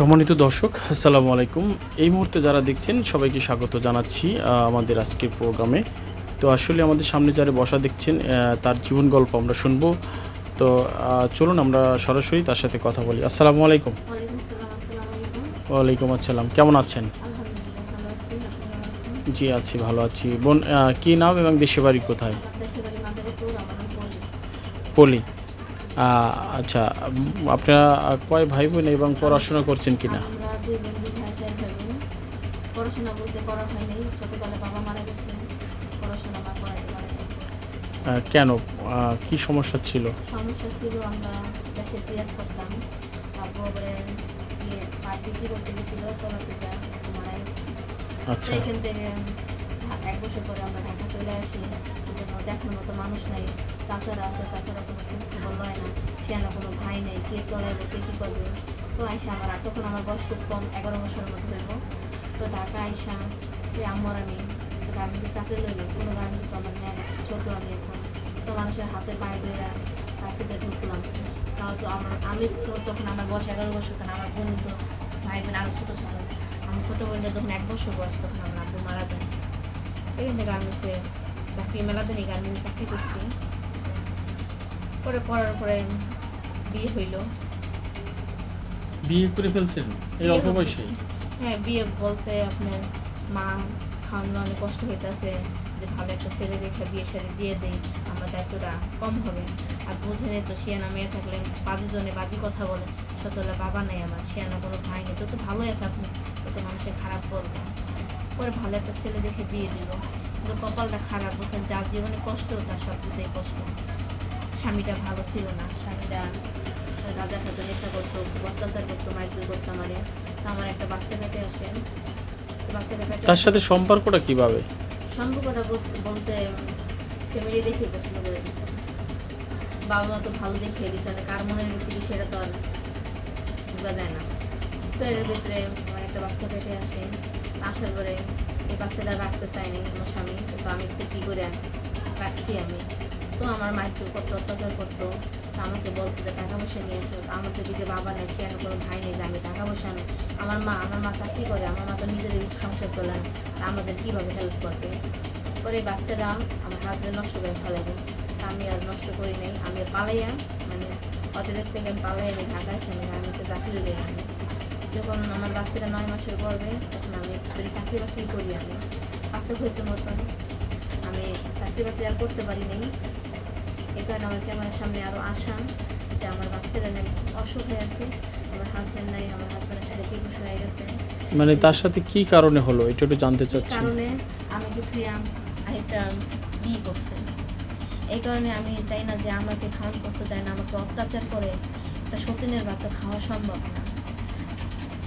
সম্মানিত দর্শক আসসালামু আলাইকুম। এই মুহূর্তে যারা দেখছেন সবাইকে স্বাগত জানাচ্ছি আমাদের আজকের প্রোগ্রামে। তো আসলে আমাদের সামনে যারা বসা দেখছেন তার জীবন গল্প আমরা শুনব। তো চলুন আমরা সরাসরি তার সাথে কথা বলি। আসসালামু আলাইকুম। ওয়ালাইকুম সালাম আসসালামু কেমন আছেন? জি আছি ভালো আছি। বোন কী নাম এবং দেশে বাড়ি কোথায়? পলি। আচ্ছা আপনারা কয় ভাই বোন এবং পড়াশোনা করছেন কি না পড়াশোনা বলতে করা হয়নি বাবা মারা গেছে পড়াশোনা কেন? কি সমস্যা ছিল? সমস্যা ছিল আমরা দেশে জিয়াদ করতাম তারপরে পাট করতে গেছিল তলাপিটা মারা গেছে। আচ্ছা। এখান থেকে এক বছর পরে আমরা ঢাকা চলে আসি দেখার মতো মানুষ নাই। চাচারা আছে চাচারা কোনো খোঁজ খবর লয় না সে না কোনো ভাই নেই কে চলাইবো কে কী করবে তো আইসা আমার আর তখন আমার বয়স খুব কম এগারো বছরের মতো হইব তো ঢাকা আইসা তুই আমার আমি গার্মেন্টে চাকরি লইলে কোনো গার্মেন্টস তো আমার নেয় না ছোটো আমি এখন তো মানুষের হাতে পায়ে ধরে চাকরিতে ঢুকলাম তাও তো আমার আমি তখন আমার বয়স এগারো বছর তখন আমার বোন তো ভাই বোন আরও ছোটো ছিল আমার ছোটো বোনটা যখন এক বছর বয়স তখন আমার আব্বু মারা যায় এখান থেকে গার্মেন্টসে চাকরি মেলাদিনই গার্মেন্টসে চাকরি করছি পরে করার পরে বিয়ে হইল। বিয়ে করে ফেলছেন? এই অল্প বয়সে হ্যাঁ বিয়ে বলতে আপনার মা খাওয়ানো অনেক কষ্ট হইতেছে। যে ভালো একটা ছেলে দেখে বিয়ে সাথে দিয়ে দেই আমার দায়িত্বটা কম হবে। আর বুঝে তো শিয়ানা মেয়ে থাকলে বাজি জনে বাজি কথা বলে। সতলা বাবা নেই আমার শিয়ানা কোনো ভাই নেই। তো তো ভালোই থাকুন তো তো মানুষের খারাপ বলবে পরে ভালো একটা ছেলে দেখে বিয়ে দিল কিন্তু কপালটা খারাপ বলছেন যার জীবনে কষ্ট তার সব কষ্ট। স্বামীটা ভালো ছিল না। স্বামীটা রাজা খাতে নেশা করতো খুব অত্যাচার করতো মারধর করতো আমারে। তো আমার একটা বাচ্চা পেটে আসে। তার সাথে সম্পর্কটা কীভাবে? সম্পর্কটা বল- বলতে ফ্যামিলি দেখে পছন্দ করে দিচ্ছে বাবা মা তো ভালো দেখিয়ে দিচ্ছে না কার মনের ভিত্তিতে সেটা তো আর বোঝা যায় না। তো এর ভিতরে আমার একটা বাচ্চা পেটে আসে। আসার পরে এই বাচ্চাটা রাখতে চায়নি আমার স্বামী। তো আমি কী করে রাখছি আমি? তো আমার মায়ের তো কত অত্যাচার করতো। তো আমাকে বলতো যে টাকা পয়সা নিয়ে আসো তো দিকে বাবা নেই, সে কোনো ভাই নেই যে আমি টাকা পয়সা নেই আমার মা আমার মা চাকরি করে, আমার মা তো নিজের সংসার চলে না আমাদের কীভাবে হেল্প করবে? পরে বাচ্চারা আমার হাজবেন্ড নষ্ট করে ফেলাবে তা আমি আর নষ্ট করি নাই। আমি পালাইয়া মানে অত দেশ থেকে আমি পালাই আমি ঢাকা এসে আমি হচ্ছে চাকরি লই আমি যখন আমার বাচ্চাটা নয় মাসের পড়বে তখন আমি চাকরি বাকরি করি আমি। বাচ্চা হয়েছে মতন। আমি চাকরি বাকরি আর করতে পারি নাই। এই কারণে আমার ক্যামেরার সামনে আরও আসা যে আমার বাচ্চারা নাই অসুখ হয়ে আছে আমার হাজব্যান্ড নাই আমার হাজব্যান্ডের সাথে কি খুশি হয়ে গেছে। মানে তার সাথে কি কারণে হলো? এটা একটু জানতে চাচ্ছি। কারণে আমি কিছু আরেকটা বিয়ে করছে। এই কারণে আমি চাই না যে আমাকে খাওয়ান করতে দেয় না আমাকে অত্যাচার করে একটা সতীনের বাচ্চা খাওয়া সম্ভব না।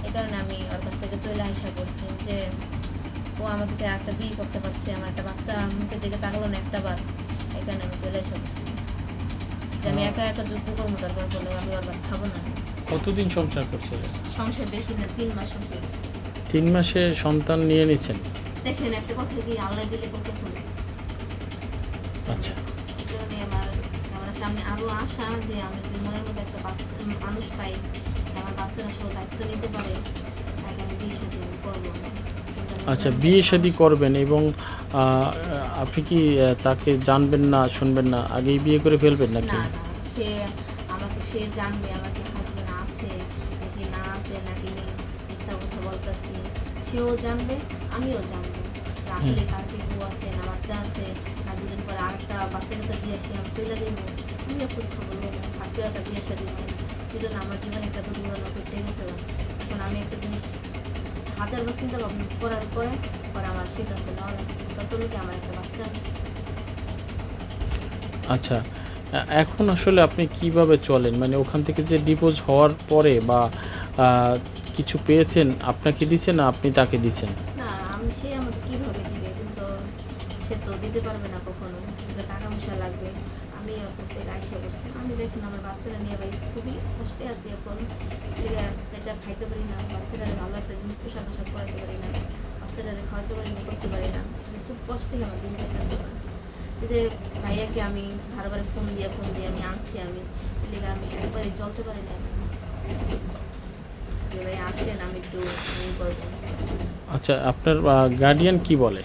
এই কারণে আমি ওর কাছ থেকে চলে আসা করছি যে ও আমাকে যে একটা বিয়ে করতে পারছে আমার একটা বাচ্চা মুখের দিকে তাকালো না একটা বার এই কারণে আমি চলে আসা করছি যে আমি একা একা যুদ্ধ করব দরকার করলে আমি ভাত খাব না। কতদিন সংসার করছিলেন সংসার বেশি না তিন মাস সংসার করছি। তিন মাসে সন্তান নিয়ে নিছেন? দেখেন একটা কথা কি আল্লাহ দিলে করতে হবে আচ্ছা। কারণে আমার আমার সামনে আরও আশা যে আমি যদি মনের মধ্যে একটা বাচ্চা মানুষ পাই আমার বাচ্চারা সব দায়িত্ব নিতে পারে তাকে আমি বিয়ে করব আচ্ছা বিয়ে শাদি করবেন এবং আপনি কি তাকে জানবেন না শুনবেন না আগেই বিয়ে করে ফেলবেন নাকি? সে আমাকে সে জানবে আমাকে হাজবেন্ড আছে নাকি না আছে নাকি নেই মিথ্যা কথা বলতেছি। সেও জানবে আমিও জানব। আসলে কি বউ আছে না বাচ্চা আছে না দুদিন পরে আরেকটা বাচ্চা কাছে দিয়ে আসি আমি তুলে দেবো আমিও খোঁজ খবর নেব থাকতে একটা বিয়ে সাথে সেই জন্য আমার জীবনে একটা দুর্ঘটনা ঘটে গেছে। এখন আমি একটা জিনিস হাজার বার চিন্তা ভাবনা করার পরে পরে আমার সিদ্ধান্ত নেওয়া ততটুকু আমার একটা বাচ্চা আছে। আচ্ছা এখন আসলে আপনি কীভাবে চলেন? মানে ওখান থেকে যে ডিপোজ হওয়ার পরে বা কিছু পেয়েছেন আপনাকে দিছে না আপনি তাকে দিছেন? না আমি সে আমাকে কীভাবে দিবে? কিন্তু সে তো দিতে পারবে না কখনো। টাকা পয়সা লাগবে। কাছ থেকে আইসা করছি আমি দেখুন আমার বাচ্চারা নিয়ে ভাই খুবই কষ্টে আছি এখন। এটা খাইতে পারি না বাচ্চারা ভালো একটা জিনিস পোশাক আশাক পরাতে পারি না বাচ্চারা খাওয়াতে পারি না করতে পারি না। আমি খুব কষ্টে আমার দিন কাটতেছে। এই যে ভাইয়াকে আমি বারবার ফোন দিয়ে ফোন দিয়ে আমি আনছি আমি এদিকে আমি একবারে চলতে পারি না ভাই আসেন আমি একটু করব। আচ্ছা আপনার গার্ডিয়ান কি বলে?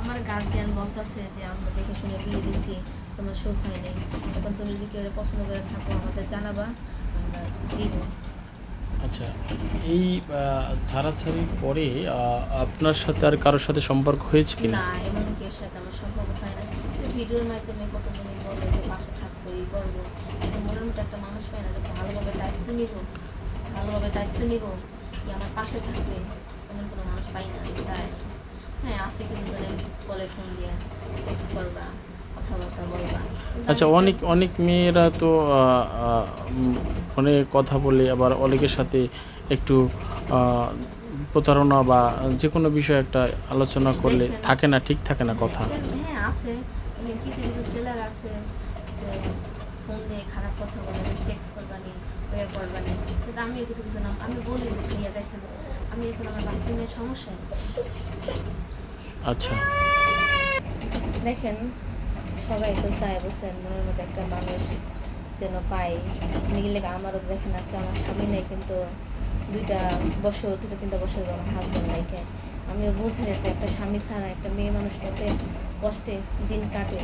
আমার গার্জিয়ান বলতেছে যে আমরা দেখে শুনে বিয়ে দিছি তোমার সুখ হয়নি। এখন তুমি যদি কেউ পছন্দ করে থাকো আমাদের জানাবা আমরা দিব। আচ্ছা এই আহ, ছাড়াছাড়ির পরে আপনার সাথে আর কারোর সাথে সম্পর্ক হয়েছে কি না এমন কেউ সাথে আমার সম্পর্ক হয় না। ভিডিওর মাধ্যমে কতজনই বলে যে পাশে থাকব এই করব। কিন্তু মনের মতো একটা মানুষ পায় না যে ভালোভাবে দায়িত্ব নিব ভালোভাবে দায়িত্ব নিব কি আমার পাশে থাকবে। এমন কোনো মানুষ পাই না তাই। হ্যাঁ আছে কিন্তু বলে ফোন দিয়ে সেক্স করবা। কথাবার্তা বলবা আচ্ছা অনেক অনেক মেয়েরা তো ফোনে কথা বলে আবার অনেকের সাথে একটু প্রতারণা বা যে কোনো বিষয়ে একটা আলোচনা করলে থাকে না ঠিক থাকে না কথা। হ্যাঁ আছে। কিছু কিছু ছেলেরা আছে যে ফোন দিয়ে খারাপ কথা বলে সেক্স করবানি ওয়ে করবানি। কিন্তু আমিও কিছু কিছু নাম আমি বলি যে ভাইয়া দেখেন আমি এখন আমার বাচ্চা নিয়ে সমস্যা আচ্ছা। দেখেন সবাই তো চায় বসেন মনের মধ্যে একটা মানুষ যেন পাই নিগলে আমারও দেখেন আছে আমার স্বামী নেই, কিন্তু দুইটা বছর দুটো তিনটা বছর আমার হাজব্যান্ড নাইকে আমিও বুঝি যে একটা স্বামী ছাড়া একটা মেয়ে মানুষ কত কষ্টে দিন কাটে।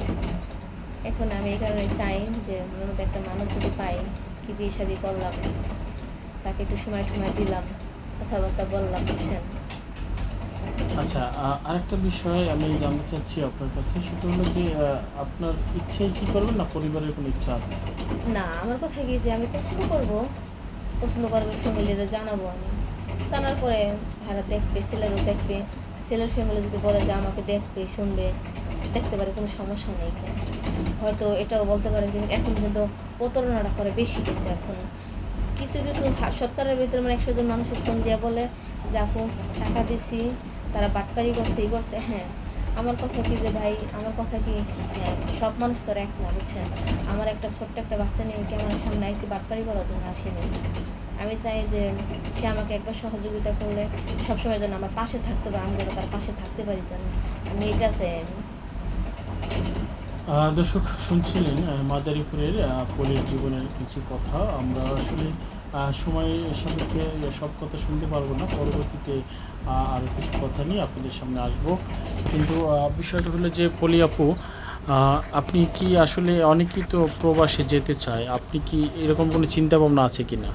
এখন আমি এই কারণে চাই যে মনের মধ্যে একটা মানুষ যদি পাই, কি বিয়ে শাদি করলাম, তাকে একটু সময় সময় দিলাম, কথাবার্তা বললাম, বুঝছেন? আচ্ছা আরেকটা বিষয় আমি জানতে চাচ্ছি আপনার কাছে। সেটা হলো যে আপনার ইচ্ছে কি করবেন না পরিবারের কোনো ইচ্ছা আছে? না, আমার কথা কি যে আমি পছন্দ করব? পছন্দ করব ফ্যামিলিরা জানাব আমি। জানার পরে ভাড়া দেখবে, ছেলেরও দেখবে। ছেলের ফ্যামিলি যদি বলে যে আমাকে দেখবে, শুনবে, দেখতে পারে কোনো সমস্যা নেই। হয়তো এটাও বলতে পারেন যে এখন কিন্তু প্রতারণাটা করে বেশি কিন্তু এখন। কিছু কিছু সত্তরের ভিতরে মানে একশো জন মানুষের ফোন দিয়ে বলে, যে আপু, টাকা দিছি। তারা বাটপারি করছে, এই করছে হ্যাঁ। আমার কথা কি যে ভাই, আমার কথা কি হ্যাঁ সব মানুষ তো এক না, বুঝছেন? আমার একটা ছোট্ট একটা বাচ্চা নিয়ে কি আমার সামনে আইসি বাটপারি করার জন্য আসেনি। আমি চাই যে সে আমাকে একবার সহযোগিতা করলে সবসময় যেন আমার পাশে থাকতে পারে আমি যেন তার পাশে থাকতে পারি যেন। আমি এটা চাই দর্শক, শুনছিলেন মাদারীপুরের পলির জীবনের কিছু কথা। আমরা আসলে সময় সাপেক্ষে সব কথা শুনতে পারব না। পরবর্তীতে আরও কিছু কথা নিয়ে আপনাদের সামনে আসব। কিন্তু বিষয়টা হলো যে, পলি আপু আপনি কি আসলে অনেকেই তো প্রবাসে যেতে চায়। আপনি কি এরকম কোনো চিন্তা ভাবনা আছে কি না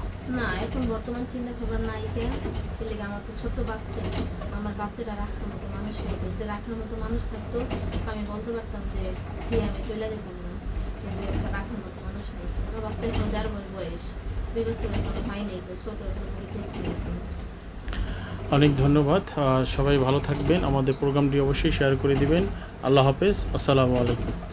অনেক ধন্যবাদ। সবাই ভালো থাকবেন। আমাদের প্রোগ্রামটি অবশ্যই শেয়ার করে দিবেন। আল্লাহ হাফেজ। আসসালামু আলাইকুম।